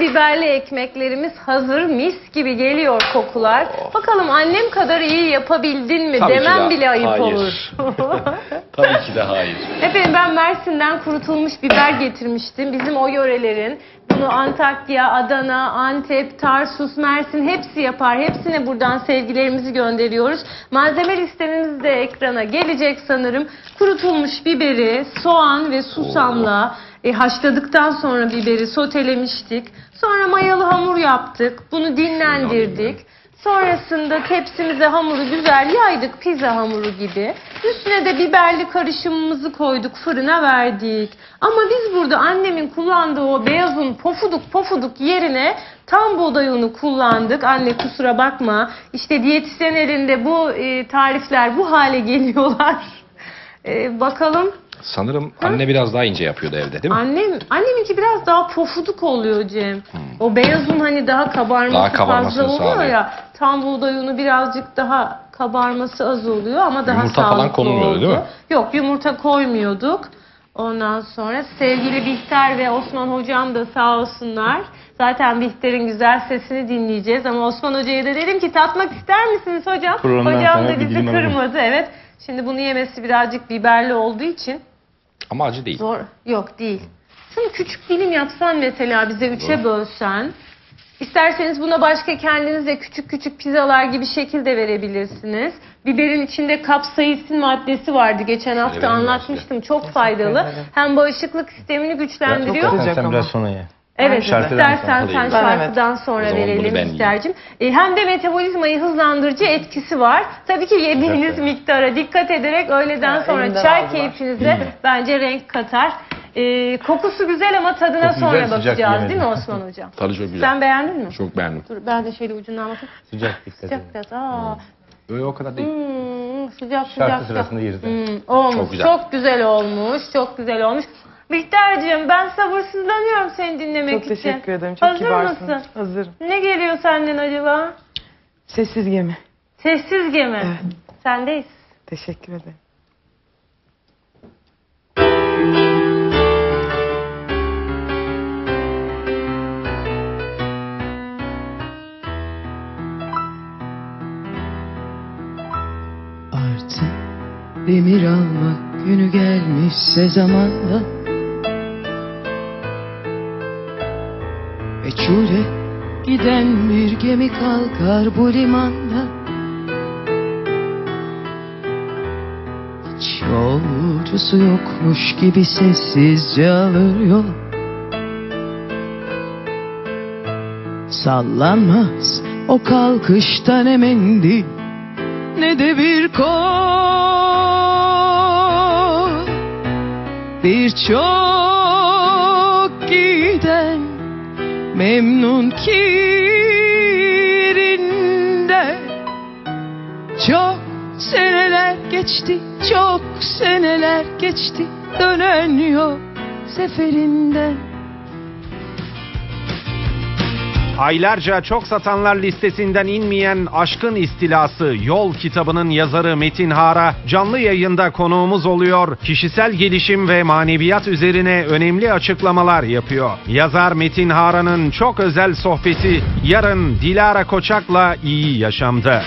biberli ekmeklerimiz hazır. Mis gibi geliyor kokular. Bakalım annem kadar iyi yapabildin mi? Tabii Demem de bile ayıp hayır. olur. Tabii ki de hayır. Efendim ben Mersin'den kurutulmuş biber getirmiştim. Bizim o yörelerin bunu Antakya, Adana, Antep, Tarsus, Mersin hepsi yapar. Hepsine buradan sevgilerimizi gönderiyoruz. Malzeme listemiz de ekrana gelecek sanırım. Kurutulmuş biberi, soğan ve susamla e, haşladıktan sonra biberi sotelemiştik. Sonra mayalı hamur yaptık. Bunu dinlendirdik. Sonrasında tepsimize hamuru güzel yaydık pizza hamuru gibi. Üstüne de biberli karışımımızı koyduk fırına verdik. Ama biz burada annemin kullandığı o beyaz un pofuduk pofuduk yerine tam buğday unu kullandık. Anne kusura bakma. İşte diyetisyen elinde bu e, tarifler bu hale geliyorlar. E, bakalım. Sanırım anne biraz daha ince yapıyordu evde değil mi? Annem, anneminki biraz daha pofuduk oluyor Cem. O beyaz un hani daha kabarması Hmm. Daha kabarmasını fazla oluyor sağlıyor. ya. Tam buğday unu birazcık daha kabarması az oluyor ama daha Yumurta falan sağlıklı konulmuyordu, oldu. değil mi? Yok yumurta koymuyorduk. Ondan sonra sevgili Bihter ve Osman hocam da sağ olsunlar. Zaten Bihter'in güzel sesini dinleyeceğiz ama Osman hocaya da dedim ki tatmak ister misiniz hocam? Programdan hocam sonra da bizi alalım. kırmadı evet. Şimdi bunu yemesi birazcık biberli olduğu için Ama acı değil. Zor. Yok değil. Şunu küçük dilim yapsan mesela bize üçe bölsen. İsterseniz buna başka kendinize küçük küçük pizzalar gibi şekil de verebilirsiniz. Biberin içinde kapsaisin maddesi vardı. Geçen hafta anlatmıştım. Çok faydalı. Hem bağışıklık sistemini güçlendiriyor. Sen, biraz sonra ye. Evet Şarkıdan istersen sonra sen. Ben şarkıdan sonra O zaman bunu verelim ben istercim. E, hem de metabolizmayı hızlandırıcı etkisi var. Tabii ki yediğiniz Güzel. miktara dikkat ederek öğleden Ha, sonra elimden çay aldılar. keyfinize bence renk katar. E, kokusu güzel ama tadına Koku sonra güzel, sıcak bakacağız yemedim. değil mi Osman Hocam? Tadı çok güzel. Sen beğendin mi? Çok beğendim. Dur ben de şöyle ucundan bakayım. Sıcak dikkat edin. Sıcak biraz. Aa. Öyle o kadar değil. Hmm, sıcak sıcak. Şarkı sıcak. sırasında yeriz. Hmm, olmuş. Çok Çok güzel. güzel. olmuş. Çok güzel olmuş. Bihter'cığım ben sabırsızlanıyorum seni dinlemek Çok için. teşekkür ederim. Çok Hazır kibarsın. mısın? Hazırım. Ne geliyor senden acaba? Sessiz gemi. Sessiz gemi. Evet. Sendeyiz. Teşekkür ederim. Artık demir almak günü gelmişse zamanda Meçhule giden bir gemi kalkar bu limanda. Hiç yolcusu yokmuş gibi sessizce alır yol Sallanmaz o kalkışta ne mendil ne de bir kol. Birçok memnun kirinde. Çok seneler geçti, çok seneler geçti. Dönen yok seferinden Aylarca çok satanlar listesinden inmeyen Aşkın İstilası Yol kitabının yazarı Metin Hara canlı yayında konuğumuz oluyor. Kişisel gelişim ve maneviyat üzerine önemli açıklamalar yapıyor. Yazar Metin Hara'nın çok özel sohbeti yarın Dilara Koçak'la iyi yaşamda.